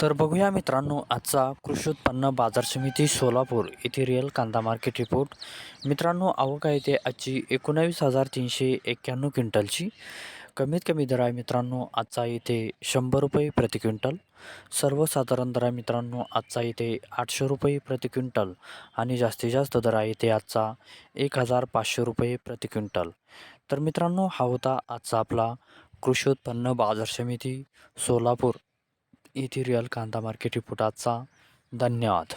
तर बघूया मित्रांनो आजचा कृषी उत्पन्न बाजार समिती सोलापूर येथे रिअल कांदा मार्केट रिपोर्ट मित्रांनो आवक आहे ते आजची एकोणावीस हजार तीनशे एक्क्याण्णव क्विंटलची. कमीत कमी दर आहे मित्रांनो आजचा येथे शंभर रुपये प्रति क्विंटल. सर्वसाधारण दर आहे मित्रांनो आजचा येथे आठशे रुपये प्रति क्विंटल. आणि जास्तीत जास्त दर आहे इथे आजचा एक हजार पाचशे रुपये प्रति क्विंटल. तर मित्रांनो हा होता आजचा आपला कृषी उत्पन्न बाजार समिती सोलापूर. येथे रिअल कांदा मार्केट रिपोर्ट आजचा धन्यवाद.